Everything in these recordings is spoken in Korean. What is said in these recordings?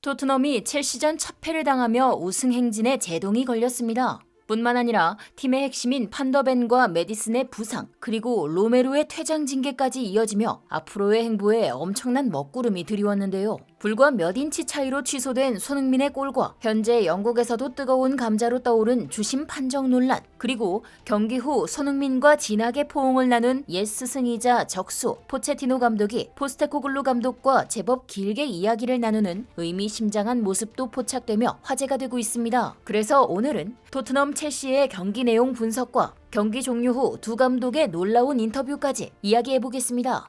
토트넘이 첼시전 첫 패를 당하며 우승 행진에 제동이 걸렸습니다. 뿐만 아니라 팀의 핵심인 판더벤과 메디슨의 부상, 그리고 로메로의 퇴장 징계까지 이어지며 앞으로의 행보에 엄청난 먹구름이 드리웠는데요. 불과 몇 인치 차이로 취소된 손흥민의 골과 현재 영국에서도 뜨거운 감자로 떠오른 주심 판정 논란, 그리고 경기 후 손흥민과 진하게 포옹을 나눈 옛 스승이자 적수 포체티노 감독이 포스테코글루 감독과 제법 길게 이야기를 나누는 의미심장한 모습도 포착되며 화제가 되고 있습니다. 그래서 오늘은 토트넘 첼시의 경기 내용 분석과 경기 종료 후 두 감독의 놀라운 인터뷰까지 이야기해 보겠습니다.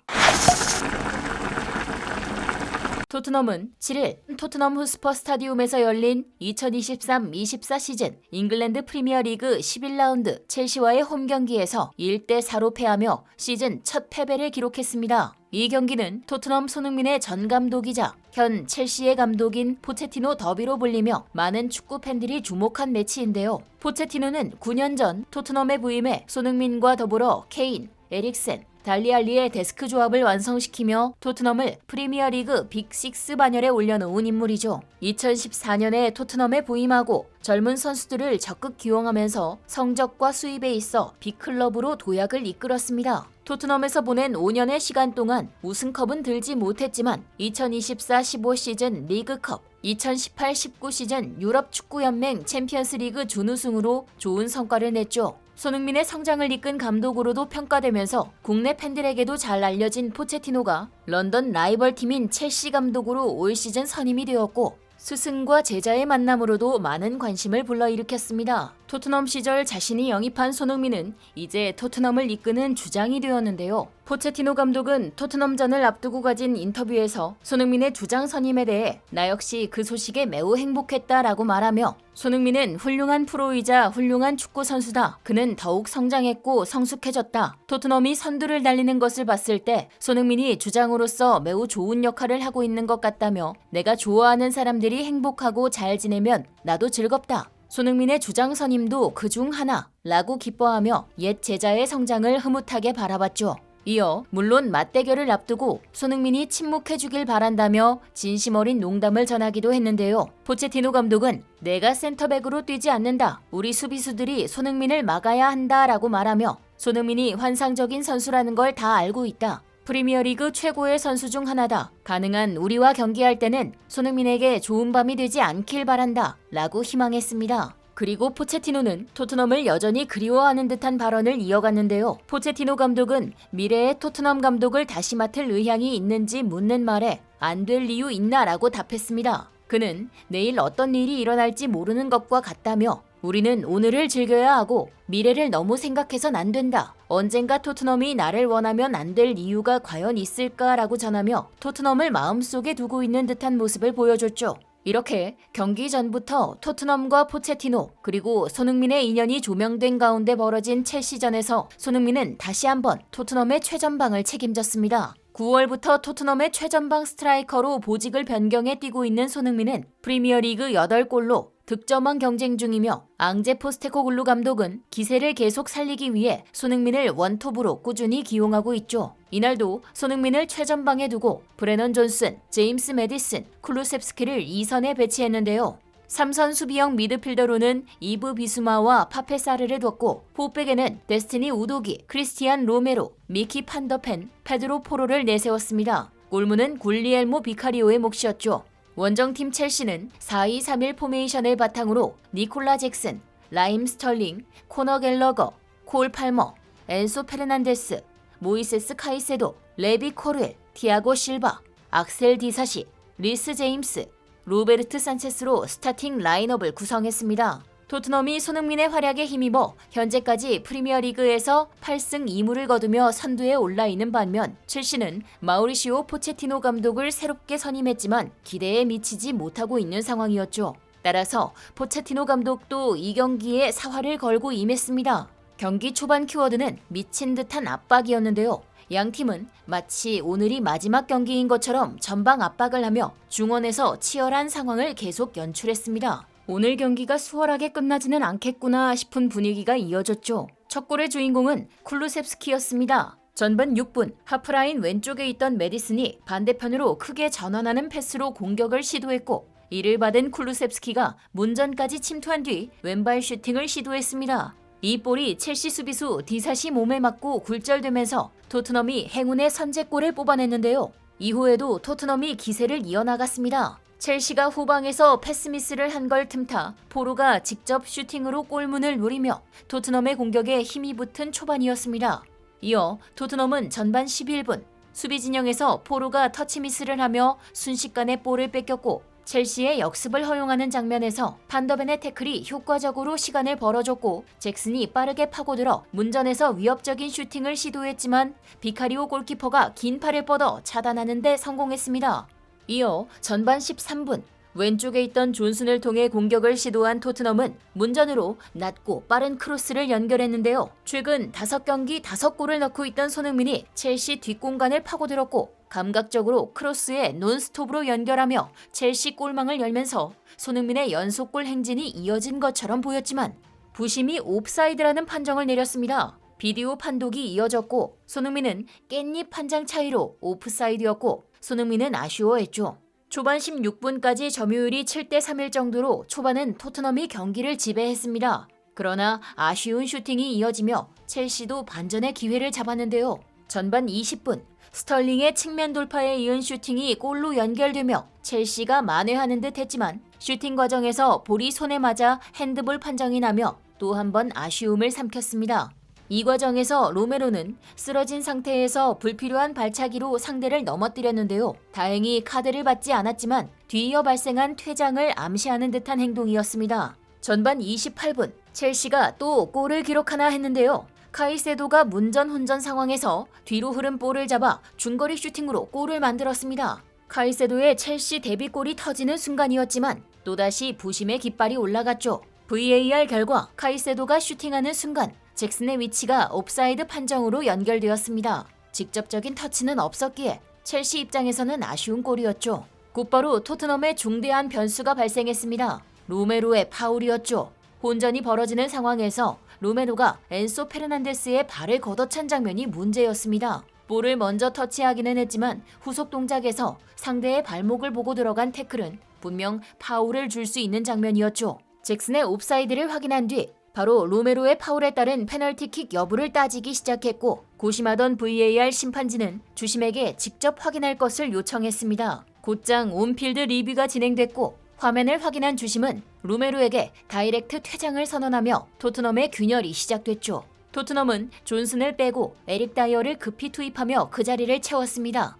토트넘은 7일 토트넘 후스퍼 스타디움에서 열린 2023-24 시즌 잉글랜드 프리미어리그 11라운드 첼시와의 홈 경기에서 1대 4로 패하며 시즌 첫 패배를 기록했습니다. 이 경기는 토트넘 손흥민의 전 감독이자 현 첼시의 감독인 포체티노 더비로 불리며 많은 축구 팬들이 주목한 매치인데요. 포체티노는 9년 전 토트넘에 부임해 손흥민과 더불어 케인, 에릭센, 달리알리의 데스크 조합을 완성시키며 토트넘을 프리미어리그 빅6 반열에 올려놓은 인물이죠. 2014년에 토트넘에 부임하고 젊은 선수들을 적극 기용하면서 성적과 수입에 있어 빅클럽으로 도약을 이끌었습니다. 토트넘에서 보낸 5년의 시간 동안 우승컵은 들지 못했지만 2024-15 시즌 리그컵, 2018-19 시즌 유럽 축구연맹 챔피언스리그 준우승으로 좋은 성과를 냈죠. 손흥민의 성장을 이끈 감독으로도 평가되면서 국내 팬들에게도 잘 알려진 포체티노가 런던 라이벌 팀인 첼시 감독으로 올 시즌 선임이 되었고 스승과 제자의 만남으로도 많은 관심을 불러일으켰습니다. 토트넘 시절 자신이 영입한 손흥민은 이제 토트넘을 이끄는 주장이 되었는데요. 포체티노 감독은 토트넘전을 앞두고 가진 인터뷰에서 손흥민의 주장 선임에 대해 나 역시 그 소식에 매우 행복했다라고 말하며 손흥민은 훌륭한 프로이자 훌륭한 축구 선수다. 그는 더욱 성장했고 성숙해졌다. 토트넘이 선두를 달리는 것을 봤을 때 손흥민이 주장으로서 매우 좋은 역할을 하고 있는 것 같다며 내가 좋아하는 사람들이 행복하고 잘 지내면 나도 즐겁다. 손흥민의 주장 선임도 그 중 하나 라고 기뻐하며 옛 제자의 성장을 흐뭇하게 바라봤죠. 이어 물론 맞대결을 앞두고 손흥민이 침묵해주길 바란다며 진심 어린 농담을 전하기도 했는데요. 포체티노 감독은 내가 센터백으로 뛰지 않는다. 우리 수비수들이 손흥민을 막아야 한다라고 말하며 손흥민이 환상적인 선수라는 걸 다 알고 있다. 프리미어리그 최고의 선수 중 하나다. 가능한 우리와 경기할 때는 손흥민에게 좋은 밤이 되지 않길 바란다. 라고 희망했습니다. 그리고 포체티노는 토트넘을 여전히 그리워하는 듯한 발언을 이어갔는데요. 포체티노 감독은 미래의 토트넘 감독을 다시 맡을 의향이 있는지 묻는 말에 안 될 이유 있나 라고 답했습니다. 그는 내일 어떤 일이 일어날지 모르는 것과 같다며 우리는 오늘을 즐겨야 하고 미래를 너무 생각해선 안 된다. 언젠가 토트넘이 나를 원하면 안 될 이유가 과연 있을까라고 전하며 토트넘을 마음속에 두고 있는 듯한 모습을 보여줬죠. 이렇게 경기 전부터 토트넘과 포체티노 그리고 손흥민의 인연이 조명된 가운데 벌어진 첼시전에서 손흥민은 다시 한번 토트넘의 최전방을 책임졌습니다. 9월부터 토트넘의 최전방 스트라이커로 보직을 변경해 뛰고 있는 손흥민은 프리미어리그 8골로 득점왕 경쟁 중이며 앙제 포스테코글루 감독은 기세를 계속 살리기 위해 손흥민을 원톱으로 꾸준히 기용하고 있죠. 이날도 손흥민을 최전방에 두고 브레넌 존슨, 제임스 메디슨, 쿨루셉스키를 2선에 배치했는데요. 3선 수비형 미드필더로는 이브 비수마와 파페사르를 뒀고 후백에는 데스티니 우도기, 크리스티안 로메로, 미키 판더펜, 페드로 포로를 내세웠습니다. 골문은 굴리엘모 비카리오의 몫이었죠. 원정팀 첼시는 4-2-3-1 포메이션을 바탕으로 니콜라 잭슨, 라임 스털링, 코너 갤러거, 콜 팔머, 엔소 페르난데스, 모이세스 카이세도, 레비 코르엘, 티아고 실바, 악셀 디사시, 리스 제임스, 로베르트 산체스로 스타팅 라인업을 구성했습니다. 토트넘이 손흥민의 활약에 힘입어 현재까지 프리미어리그에서 8승 2무를 거두며 선두에 올라 있는 반면 첼시는 마우리시오 포체티노 감독을 새롭게 선임했지만 기대에 미치지 못하고 있는 상황이었죠. 따라서 포체티노 감독도 이 경기에 사활을 걸고 임했습니다. 경기 초반 키워드는 미친 듯한 압박이었는데요. 양 팀은 마치 오늘이 마지막 경기인 것처럼 전방 압박을 하며 중원에서 치열한 상황을 계속 연출했습니다. 오늘 경기가 수월하게 끝나지는 않겠구나 싶은 분위기가 이어졌죠. 첫 골의 주인공은 쿨루셉스키였습니다. 전반 6분 하프라인 왼쪽에 있던 메디슨이 반대편으로 크게 전환하는 패스로 공격을 시도했고 이를 받은 쿨루셉스키가 문전까지 침투한 뒤 왼발 슈팅을 시도했습니다. 이 볼이 첼시 수비수 디사시 몸에 맞고 굴절되면서 토트넘이 행운의 선제골을 뽑아냈는데요. 이후에도 토트넘이 기세를 이어나갔습니다. 첼시가 후방에서 패스미스를 한 걸 틈타 포로가 직접 슈팅으로 골문을 노리며 토트넘의 공격에 힘이 붙은 초반이었습니다. 이어 토트넘은 전반 11분 수비 진영에서 포로가 터치미스를 하며 순식간에 볼을 뺏겼고 첼시의 역습을 허용하는 장면에서 판더벤의 태클이 효과적으로 시간을 벌어줬고 잭슨이 빠르게 파고들어 문전에서 위협적인 슈팅을 시도했지만 비카리오 골키퍼가 긴 팔을 뻗어 차단하는 데 성공했습니다. 이어 전반 13분 왼쪽에 있던 존슨을 통해 공격을 시도한 토트넘은 문전으로 낮고 빠른 크로스를 연결했는데요. 최근 5경기 5골을 넣고 있던 손흥민이 첼시 뒷공간을 파고들었고 감각적으로 크로스에 논스톱으로 연결하며 첼시 골망을 열면서 손흥민의 연속골 행진이 이어진 것처럼 보였지만 부심이 옵사이드라는 판정을 내렸습니다. 비디오 판독이 이어졌고 손흥민은 깻잎 한 장 차이로 오프사이드였고 손흥민은 아쉬워했죠. 초반 16분까지 점유율이 7대 3일 정도로 초반은 토트넘이 경기를 지배했습니다. 그러나 아쉬운 슈팅이 이어지며 첼시도 반전의 기회를 잡았는데요. 전반 20분 스털링의 측면 돌파에 이은 슈팅이 골로 연결되며 첼시가 만회하는 듯 했지만 슈팅 과정에서 볼이 손에 맞아 핸드볼 판정이 나며 또 한 번 아쉬움을 삼켰습니다. 이 과정에서 로메로는 쓰러진 상태에서 불필요한 발차기로 상대를 넘어뜨렸는데요. 다행히 카드를 받지 않았지만 뒤이어 발생한 퇴장을 암시하는 듯한 행동이었습니다. 전반 28분 첼시가 또 골을 기록하나 했는데요. 카이세도가 문전 혼전 상황에서 뒤로 흐른 볼을 잡아 중거리 슈팅으로 골을 만들었습니다. 카이세도의 첼시 데뷔골이 터지는 순간이었지만 또다시 부심의 깃발이 올라갔죠. VAR 결과 카이세도가 슈팅하는 순간 잭슨의 위치가 옵사이드 판정으로 연결되었습니다. 직접적인 터치는 없었기에 첼시 입장에서는 아쉬운 골이었죠. 곧바로 토트넘의 중대한 변수가 발생했습니다. 로메로의 파울이었죠. 혼전이 벌어지는 상황에서 로메로가 엔소 페르난데스의 발을 걷어찬 장면이 문제였습니다. 볼을 먼저 터치하기는 했지만 후속 동작에서 상대의 발목을 보고 들어간 태클은 분명 파울을 줄 수 있는 장면이었죠. 잭슨의 옵사이드를 확인한 뒤 바로 로메로의 파울에 따른 페널티킥 여부를 따지기 시작했고 고심하던 VAR 심판진은 주심에게 직접 확인할 것을 요청했습니다. 곧장 온필드 리뷰가 진행됐고 화면을 확인한 주심은 로메로에게 다이렉트 퇴장을 선언하며 토트넘의 균열이 시작됐죠. 토트넘은 존슨을 빼고 에릭 다이어를 급히 투입하며 그 자리를 채웠습니다.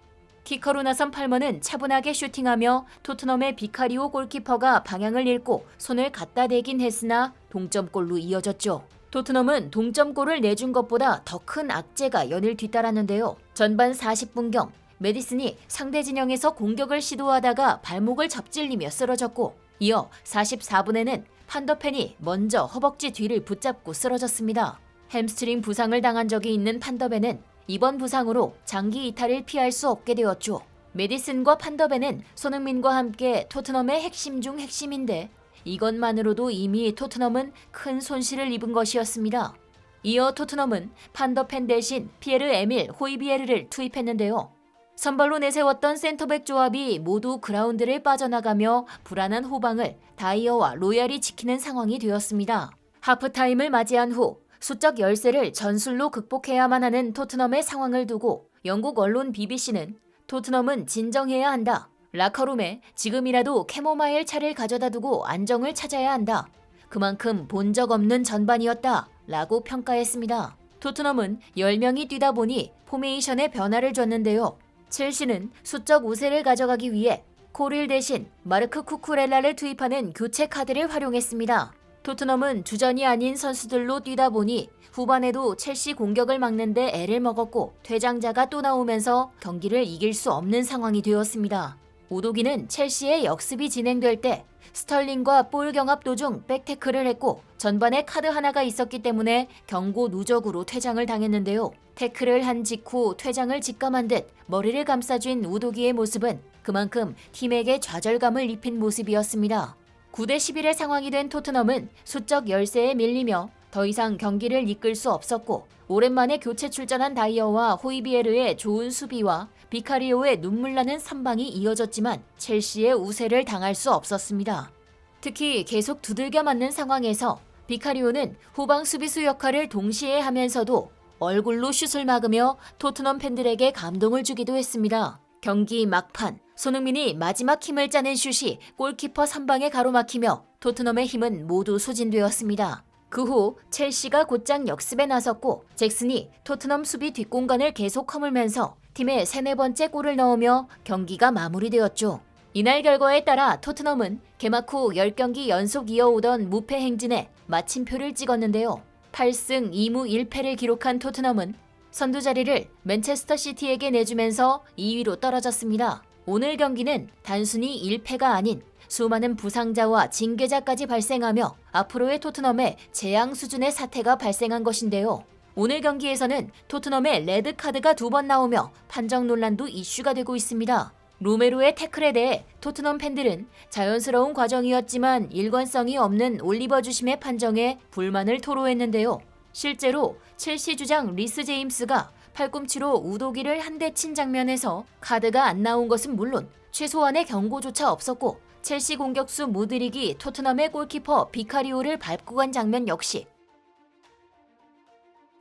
키커로 나선 팔머는 차분하게 슈팅하며 토트넘의 비카리오 골키퍼가 방향을 잃고 손을 갖다 대긴 했으나 동점골로 이어졌죠. 토트넘은 동점골을 내준 것보다 더 큰 악재가 연일 뒤따랐는데요. 전반 40분경 메디슨이 상대 진영에서 공격을 시도하다가 발목을 접질리며 쓰러졌고 이어 44분에는 판더펜이 먼저 허벅지 뒤를 붙잡고 쓰러졌습니다. 햄스트링 부상을 당한 적이 있는 판더벤은 이번 부상으로 장기 이탈을 피할 수 없게 되었죠. 메디슨과 판더벤은 손흥민과 함께 토트넘의 핵심 중 핵심인데 이것만으로도 이미 토트넘은 큰 손실을 입은 것이었습니다. 이어 토트넘은 판더펜 대신 피에르 에밀 호이비에르를 투입했는데요. 선발로 내세웠던 센터백 조합이 모두 그라운드를 빠져나가며 불안한 후방을 다이어와 로얄이 지키는 상황이 되었습니다. 하프타임을 맞이한 후 수적 열세를 전술로 극복해야만 하는 토트넘의 상황을 두고 영국 언론 BBC는 토트넘은 진정해야 한다. 라커룸에 지금이라도 캐모마일 차를 가져다 두고 안정을 찾아야 한다. 그만큼 본 적 없는 전반이었다. 라고 평가했습니다. 토트넘은 10명이 뛰다 보니 포메이션에 변화를 줬는데요. 첼시는 수적 우세를 가져가기 위해 코릴 대신 마르크 쿠쿠렐라를 투입하는 교체 카드를 활용했습니다. 토트넘은 주전이 아닌 선수들로 뛰다 보니 후반에도 첼시 공격을 막는데 애를 먹었고 퇴장자가 또 나오면서 경기를 이길 수 없는 상황이 되었습니다. 오도기는 첼시의 역습이 진행될 때 스털링과 볼 경합 도중 백태클을 했고 전반에 카드 하나가 있었기 때문에 경고 누적으로 퇴장을 당했는데요. 태클을 한 직후 퇴장을 직감한 듯 머리를 감싸쥔 우도기의 모습은 그만큼 팀에게 좌절감을 입힌 모습이었습니다. 9대 11의 상황이 된 토트넘은 수적 열세에 밀리며 더 이상 경기를 이끌 수 없었고 오랜만에 교체 출전한 다이어와 호이비에르의 좋은 수비와 비카리오의 눈물 나는 선방이 이어졌지만 첼시의 우세를 당할 수 없었습니다. 특히 계속 두들겨 맞는 상황에서 비카리오는 후방 수비수 역할을 동시에 하면서도 얼굴로 슛을 막으며 토트넘 팬들에게 감동을 주기도 했습니다. 경기 막판 손흥민이 마지막 힘을 짜낸 슛이 골키퍼 선방에 가로막히며 토트넘의 힘은 모두 소진되었습니다. 그 후 첼시가 곧장 역습에 나섰고 잭슨이 토트넘 수비 뒷공간을 계속 허물면서 팀의 세네 번째 골을 넣으며 경기가 마무리되었죠. 이날 결과에 따라 토트넘은 개막 후 10경기 연속 이어오던 무패 행진에 마침표를 찍었는데요. 8승 2무 1패를 기록한 토트넘은 선두 자리를 맨체스터 시티에게 내주면서 2위로 떨어졌습니다. 오늘 경기는 단순히 1패가 아닌 수많은 부상자와 징계자까지 발생하며 앞으로의 토트넘의 재앙 수준의 사태가 발생한 것인데요. 오늘 경기에서는 토트넘의 레드 카드가 두 번 나오며 판정 논란도 이슈가 되고 있습니다. 로메로의 태클에 대해 토트넘 팬들은 자연스러운 과정이었지만 일관성이 없는 올리버 주심의 판정에 불만을 토로했는데요. 실제로 첼시 주장 리스 제임스가 팔꿈치로 우도기를 한 대 친 장면에서 카드가 안 나온 것은 물론 최소한의 경고조차 없었고 첼시 공격수 무드릭이 토트넘의 골키퍼 비카리오를 밟고 간 장면 역시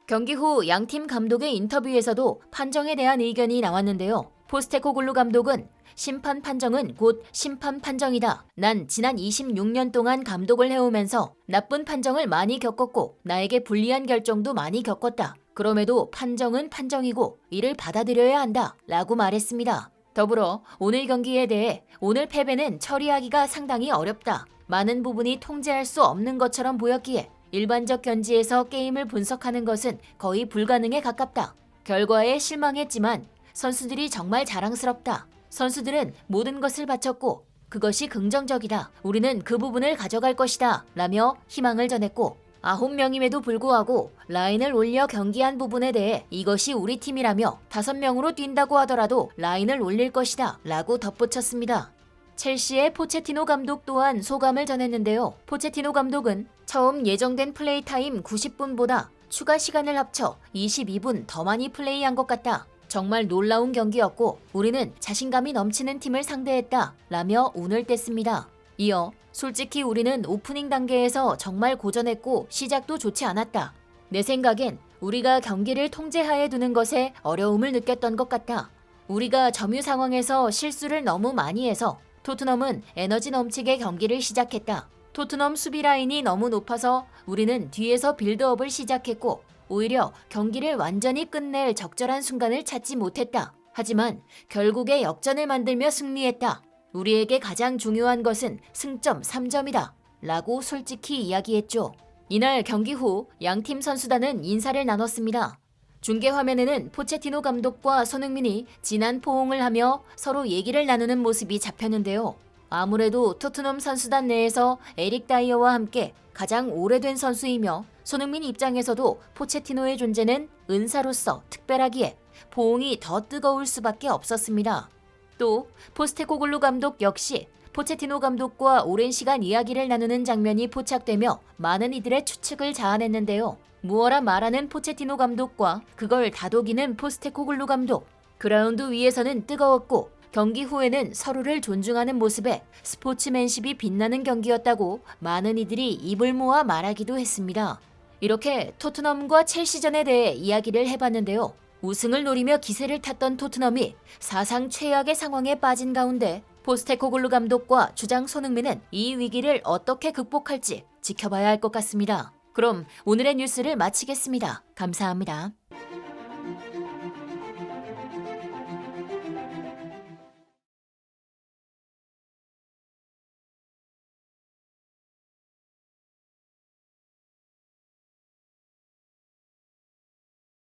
경기 후 양팀 감독의 인터뷰에서도 판정에 대한 의견이 나왔는데요. 포스테코글루 감독은 심판 판정은 곧 심판 판정이다. 난 지난 26년 동안 감독을 해오면서 나쁜 판정을 많이 겪었고 나에게 불리한 결정도 많이 겪었다. 그럼에도 판정은 판정이고 이를 받아들여야 한다. 라고 말했습니다. 더불어 오늘 경기에 대해 오늘 패배는 처리하기가 상당히 어렵다. 많은 부분이 통제할 수 없는 것처럼 보였기에 일반적 견지에서 게임을 분석하는 것은 거의 불가능에 가깝다. 결과에 실망했지만 선수들이 정말 자랑스럽다. 선수들은 모든 것을 바쳤고 그것이 긍정적이다. 우리는 그 부분을 가져갈 것이다. 라며 희망을 전했고 아홉 명임에도 불구하고 라인을 올려 경기한 부분에 대해 이것이 우리 팀이라며 다섯 명으로 뛴다고 하더라도 라인을 올릴 것이다. 라고 덧붙였습니다. 첼시의 포체티노 감독 또한 소감을 전했는데요. 포체티노 감독은 처음 예정된 플레이 타임 90분보다 추가 시간을 합쳐 22분 더 많이 플레이한 것 같다. 정말 놀라운 경기였고 우리는 자신감이 넘치는 팀을 상대했다. 라며 운을 뗐습니다. 이어 솔직히 우리는 오프닝 단계에서 정말 고전했고 시작도 좋지 않았다. 내 생각엔 우리가 경기를 통제하에 두는 것에 어려움을 느꼈던 것 같다. 우리가 점유 상황에서 실수를 너무 많이 해서 토트넘은 에너지 넘치게 경기를 시작했다. 토트넘 수비 라인이 너무 높아서 우리는 뒤에서 빌드업을 시작했고 오히려 경기를 완전히 끝낼 적절한 순간을 찾지 못했다. 하지만 결국에 역전을 만들며 승리했다. 우리에게 가장 중요한 것은 승점 3점이다. 라고 솔직히 이야기했죠. 이날 경기 후 양팀 선수단은 인사를 나눴습니다. 중계 화면에는 포체티노 감독과 손흥민이 진한 포옹을 하며 서로 얘기를 나누는 모습이 잡혔는데요. 아무래도 토트넘 선수단 내에서 에릭 다이어와 함께 가장 오래된 선수이며 손흥민 입장에서도 포체티노의 존재는 은사로서 특별하기에 포옹이 더 뜨거울 수밖에 없었습니다. 또 포스테코글루 감독 역시 포체티노 감독과 오랜 시간 이야기를 나누는 장면이 포착되며 많은 이들의 추측을 자아냈는데요. 무어라 말하는 포체티노 감독과 그걸 다독이는 포스테코글루 감독. 그라운드 위에서는 뜨거웠고 경기 후에는 서로를 존중하는 모습에 스포츠맨십이 빛나는 경기였다고 많은 이들이 입을 모아 말하기도 했습니다. 이렇게 토트넘과 첼시전에 대해 이야기를 해봤는데요. 우승을 노리며 기세를 탔던 토트넘이 사상 최악의 상황에 빠진 가운데 포스테코글루 감독과 주장 손흥민은 이 위기를 어떻게 극복할지 지켜봐야 할 것 같습니다. 그럼 오늘의 뉴스를 마치겠습니다. 감사합니다.